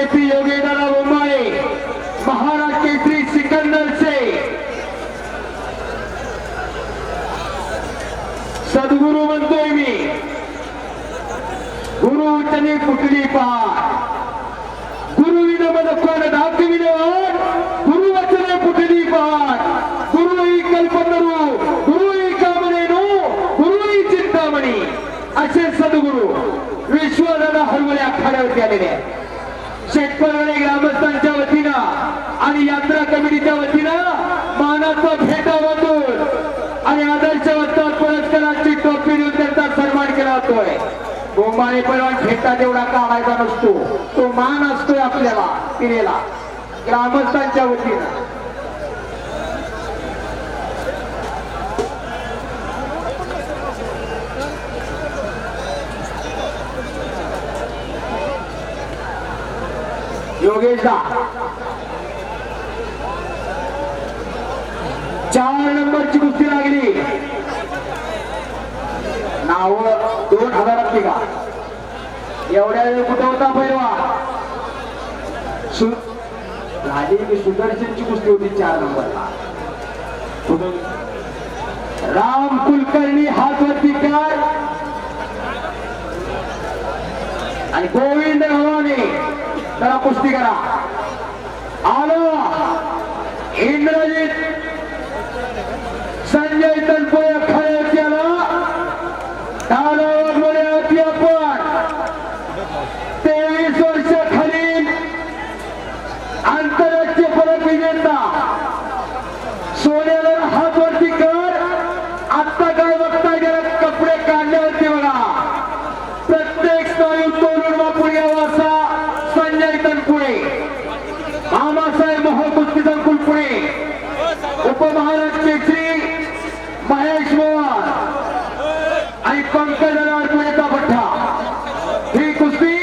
केसरी योगेंद्रराव बोंबाळे. महाराज केसरी सिकंदरचे सद्गुरु म्हणतोय मी. गुरु तने कुठली पहा गुरु विनमन कोण दाखविले गुरु वचने कुठली पहाड. गुरु ही कल्पतरू गुरु ही गुरु ही चिंतामणी. असे सद्गुरु विश्वदादा हरवळे आखाड्यावरती आलेले आहेत. शेतकरी ग्रामस्थांच्या वतीनं आणि यात्रा कमिटीच्या वतीनं मानाचा भेटा वाटून आणि आदर्श वस्तात पुरस्काराची टोपी देऊन त्यांचा सन्मान केला जातोय. गोंबाळे पण भेटा तेवढा काढायचा नसतो. तो मान असतोय आपल्याला पिरेला ग्रामस्थांच्या वतीनं. योगेश दा चार नंबरची कुस्ती लागली. नाव दोन हजारात निघा. एवढ्या वेळ कुठं होता पैलवा सु झाली की सुदर्शनची कुस्ती होती चार नंबरला. राम कुलकर्णी हातवरती कर आणि गोविंद भवानी त्याला कुस्ती करा. आलो. इंद्रजित संजय तनपुरे खरे केला. कालावधीमध्ये होती आपण. तेवीस वर्ष खालील आंतरराष्ट्रीय पदक विजेता. सोन्याला हा उपमहाराज केसरी महेश मोहन आणि पंकज पुणेचा पठ्ठा ही कुस्ती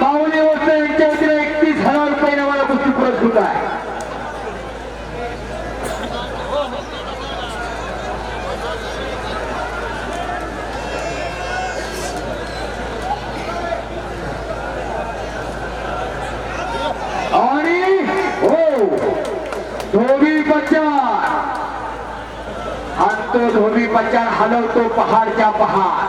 माऊली वर्ष यांच्या वतीने एकतीस हजार रुपये मला कुस्ती पुरस्कृत आहे. और हो धोबी पचार आणि तो धोबी पचार हलवतो पहाडच्या पहाड.